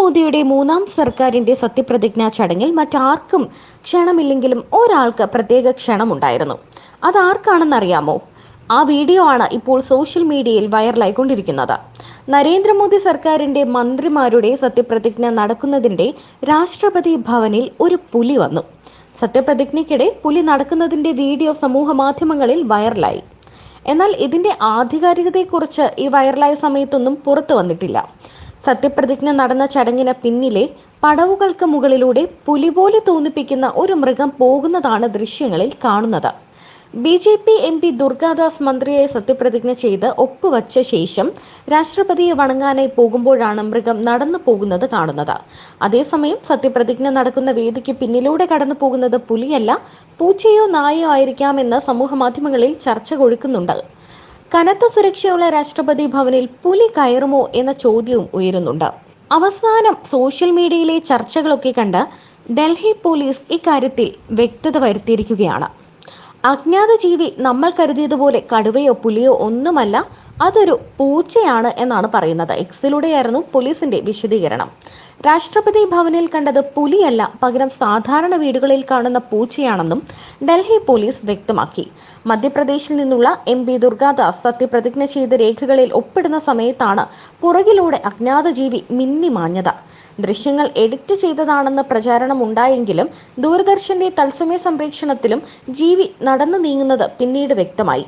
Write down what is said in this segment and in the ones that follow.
മോദിയുടെ മൂന്നാം സർക്കാരിന്റെ സത്യപ്രതിജ്ഞാ ചടങ്ങിൽ മറ്റാർക്കും ക്ഷണമില്ലെങ്കിലും ഒരാൾക്ക് പ്രത്യേക ക്ഷണമുണ്ടായിരുന്നു. അതാർക്കാണെന്നറിയാമോ ആ വീഡിയോ ആണ് ഇപ്പോൾ സോഷ്യൽ മീഡിയയിൽ വൈറലായിക്കൊണ്ടിരിക്കുന്നത്. നരേന്ദ്രമോദി സർക്കാരിന്റെ മന്ത്രിമാരുടെ സത്യപ്രതിജ്ഞ നടക്കുന്നതിന്റെ രാഷ്ട്രപതി ഭവനിൽ ഒരു പുലി വന്നു. സത്യപ്രതിജ്ഞയ്ക്കിടെ പുലി നടക്കുന്നതിന്റെ വീഡിയോ സമൂഹ മാധ്യമങ്ങളിൽ വൈറലായി. എന്നാൽ ഇതിന്റെ ആധികാരികതയെക്കുറിച്ച് ഈ വൈറലായ സമയത്തൊന്നും പുറത്തു വന്നിട്ടില്ല. സത്യപ്രതിജ്ഞ നടന്ന ചടങ്ങിന് പിന്നിലെ പടവുകൾക്ക് മുകളിലൂടെ പുലി പോലെ തോന്നിപ്പിക്കുന്ന ഒരു മൃഗം പോകുന്നതാണ് ദൃശ്യങ്ങളിൽ കാണുന്നത്. B J P M P Durgadas മന്ത്രിയെ സത്യപ്രതിജ്ഞ ചെയ്ത് ഒപ്പുവച്ച ശേഷം രാഷ്ട്രപതിയെ വണങ്ങാനായി പോകുമ്പോഴാണ് മൃഗം നടന്നു പോകുന്നത് കാണുന്നത്. അതേസമയം സത്യപ്രതിജ്ഞ നടക്കുന്ന വേദിക്ക് പിന്നിലൂടെ കടന്നു പോകുന്നത് പുലിയല്ല പൂച്ചയോ നായയോ ആയിരിക്കാമെന്ന് സമൂഹ മാധ്യമങ്ങളിൽ ചർച്ച കൊഴുക്കുന്നുണ്ട്. കനത്ത സുരക്ഷയുള്ള രാഷ്ട്രപതി ഭവനിൽ പുലി കയറുമോ എന്ന ചോദ്യവും ഉയരുന്നുണ്ട്. അവസാനം സോഷ്യൽ മീഡിയയിലെ ചർച്ചകളൊക്കെ കണ്ട് ഡൽഹി പോലീസ് ഇക്കാര്യത്തിൽ വ്യക്തത വരുത്തിയിരിക്കുകയാണ്. അജ്ഞാത ജീവി നമ്മൾ കരുതിയതുപോലെ കടുവയോ പുലിയോ ഒന്നുമല്ല അതൊരു പൂച്ചയാണ് എന്നാണ് പറയുന്നത്. എക്സിലൂടെയായിരുന്നു പോലീസിന്റെ വിശദീകരണം. രാഷ്ട്രപതി ഭവനിൽ കണ്ടത് പുലിയല്ല പകരം സാധാരണ വീടുകളിൽ കാണുന്ന പൂച്ചയാണെന്നും ഡൽഹി പോലീസ് വ്യക്തമാക്കി. മധ്യപ്രദേശിൽ നിന്നുള്ള എം പി ദുർഗാദാസ് സത്യപ്രതിജ്ഞ ചെയ്ത രേഖകളിൽ ഒപ്പിടുന്ന സമയത്താണ് പുറകിലൂടെ അജ്ഞാത ജീവി മിന്നിമാഞ്ഞത് ദൃശ്യങ്ങൾ എഡിറ്റ് ചെയ്തതാണെന്ന് പ്രചാരണം ഉണ്ടായെങ്കിലും ദൂരദർശന്റെ തത്സമയ സംപ്രേക്ഷണത്തിലും ജീവി നടന്നു നീങ്ങുന്നത് പിന്നീട് വ്യക്തമായി.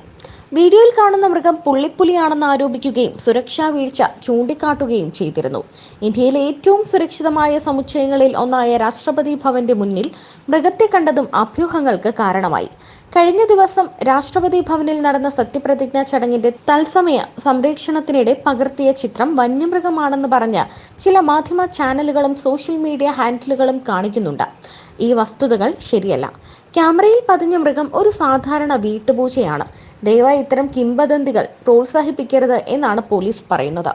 വീഡിയോയിൽ കാണുന്ന മൃഗം പുള്ളിപ്പുലിയാണെന്ന് ആരോപിക്കുകയും സുരക്ഷാ വീഴ്ച ചൂണ്ടിക്കാട്ടുകയും ചെയ്തിരുന്നു. ഇന്ത്യയിലെ ഏറ്റവും സുരക്ഷിതമായ സമുച്ചയങ്ങളിൽ ഒന്നായ രാഷ്ട്രപതി ഭവന്റെ മുന്നിൽ മൃഗത്തെ കണ്ടതും അഭ്യൂഹങ്ങൾക്ക് കാരണമായി. കഴിഞ്ഞ ദിവസം രാഷ്ട്രപതി ഭവനിൽ നടന്ന സത്യപ്രതിജ്ഞാ ചടങ്ങിന്റെ തത്സമയ സംരക്ഷണത്തിനിടെ പകർത്തിയ ചിത്രം വന്യമൃഗമാണെന്ന് പറഞ്ഞ് ചില മാധ്യമ ചാനലുകളും സോഷ്യൽ മീഡിയ ഹാൻഡിലുകളും കാണിക്കുന്നുണ്ട്. ഈ വസ്തുതകൾ ശരിയല്ല. ക്യാമറയിൽ പതിഞ്ഞ മൃഗം ഒരു സാധാരണ വീട്ടുപൂജയാണ്. ദയവായി ഇത്തരം കിംവദന്തികൾ പ്രോത്സാഹിപ്പിക്കരുത് എന്നാണ് പോലീസ് പറയുന്നത്